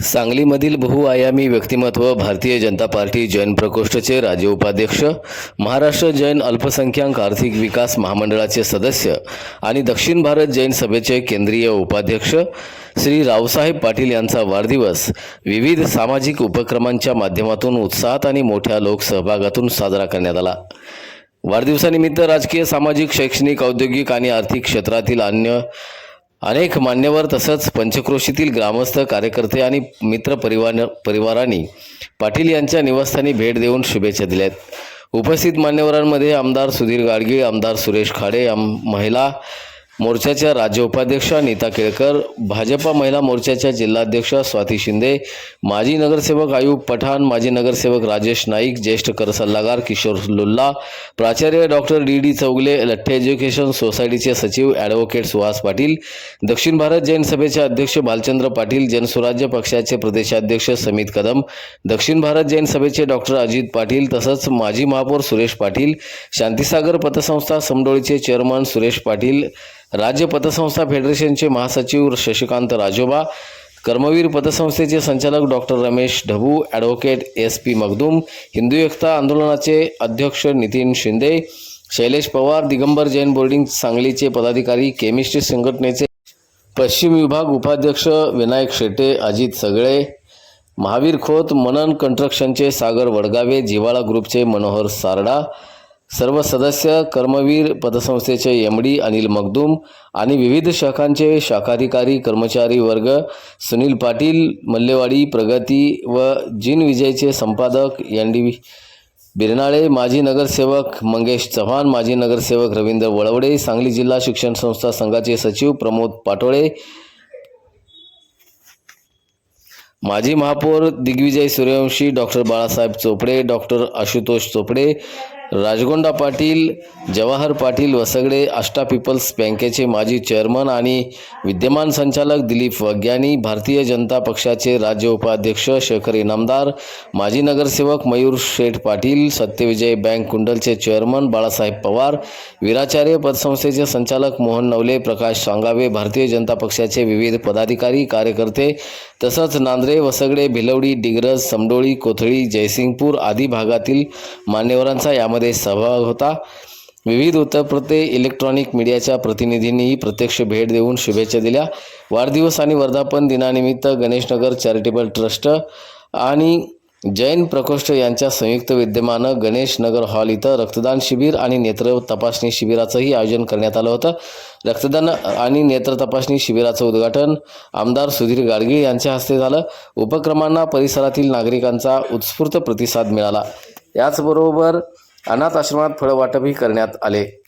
सांगलीमधील बहुआयामी व्यक्तिमत्व भारतीय जनता पार्टी जैन प्रकोष्ठचे राज्य उपाध्यक्ष महाराष्ट्र जैन अल्पसंख्याक आर्थिक विकास महामंडळाचे सदस्य आणि दक्षिण भारत जैन सभेचे केंद्रीय उपाध्यक्ष श्री रावसाहेब पाटील यांचा वाढदिवस विविध सामाजिक उपक्रमांच्या माध्यमातून उत्साहात आणि मोठ्या लोकसहभागातून साजरा करण्यात आला. वाढदिवसानिमित्त राजकीय सामाजिक शैक्षणिक औद्योगिक आणि आर्थिक क्षेत्रातील अन्य अनेक मान्यवर तसंच पंचक्रोशीतील ग्रामस्थ कार्यकर्ते आणि मित्र परिवार परिवारांनी पाटील यांच्या निवासस्थानी भेट देऊन शुभेच्छा दिल्यात उपस्थित मान्यवरांमध्ये आमदार सुधीर गाडगीळ आमदार सुरेश खाडे आम महिला मोर्चाच्या राज्य उपाध्यक्ष नीता केळकर भाजपा महिला मोर्चाच्या जिल्हाध्यक्ष स्वाती शिंदे माजी नगरसेवक आयुब पठाण माजी नगरसेवक राजेश नाईक ज्येष्ठ कर सल्लागार किशोर लुल्ला प्राचार्य doctor D D Chougule Latthe education सोसायटीचे सचिव ॲडव्होकेट सुहास पाटील दक्षिण भारत जैन सभेचे अध्यक्ष भालचंद्र पाटील जनसुराज्य पक्षाचे प्रदेशाध्यक्ष समित कदम दक्षिण भारत जैन सभेचे डॉक्टर अजित पाटील तसंच माजी महापौर सुरेश पाटील शांतीसागर पतसंस्था समडोळीचे चेअरमन सुरेश पाटील राज्य पतसंस्था फेडरेशनचे महासचिव शशिकांत राजोबा कर्मवीर पतसंस्थेचे संचालक doctor Ramesh Dhabu advocate S P Magdum Hindu Ekta आंदोलनाचे अध्यक्ष नितीन शिंदे शैलेश पवार दिगंबर जैन बोर्डिंग सांगलीचे पदाधिकारी केमिस्ट्री संघटनेचे पश्चिम विभाग उपाध्यक्ष विनायक शेटे अजित सगळे महावीर खोत मनन कंट्रक्शनचे सागर वडगावे जिवाळा ग्रुपचे मनोहर सारडा सर्व सदस्य कर्मवीर पतसंस्थेचे एम डी अनिल मगदूम आणि विविध शाखांचे शाखाधिकारी कर्मचारी वर्ग सुनील पाटील मल्लेवाडी प्रगती व जिन विजयचे संपादक एन डी बिरनाळे माजी नगरसेवक मंगेश चव्हाण माजी नगरसेवक रवींद्र वळवडे सांगली जिल्हा शिक्षण संस्था संघाचे सचिव प्रमोद पाटोळे माजी महापौर Digvijay Suryavanshi doctor Balasaheb Chopde doctor Ashutosh Chopde Rajgonda Patil Jawahar Patil Vasgade Ashta people's बँकेचे माजी चेअरमन आणि विद्यमान संचालक दिलीप वग्यानी भारतीय जनता पक्षाचे राज्य उपाध्यक्ष शेखर इनामदार माजी नगरसेवक मयूर शेठ पाटील सत्यविजय बँक कुंडलचे चेअरमन बाळासाहेब पवार वीराचार्य पतसंस्थेचे संचालक मोहन नवले प्रकाश सांगावे भारतीय जनता पक्षाचे विविध पदाधिकारी कार्यकर्ते तसंच नांद्रे वसगडे भिलवडी डिग्रज समडोळी कोथळी जयसिंगपूर आदी भागातील मान्यवरांचा यामध्ये सहभाग होता. विविध उत्तरप्रदेश इलेक्ट्रॉनिक मीडियाच्या प्रतिनिधींनीही प्रत्यक्ष भेट देऊन शुभेच्छा दिल्या. वाढदिवस आणि वर्धापन दिनानिमित्त गणेशनगर चॅरिटेबल ट्रस्ट आणि जैन प्रकोष्ठ यांच्या संयुक्त विद्यमानं गणेश नगर हॉल इथं रक्तदान शिबिर आणि नेत्र तपासणी शिबिराचंही आयोजन करण्यात आलं होतं. रक्तदान आणि नेत्र तपासणी शिबिराचं उद्घाटन आमदार सुधीर गाडगीळ यांच्या हस्ते झालं. उपक्रमांना परिसरातील नागरिकांचा उत्स्फूर्त प्रतिसाद मिळाला. याचबरोबर अनाथ आश्रमात फळवाटपही करण्यात आले.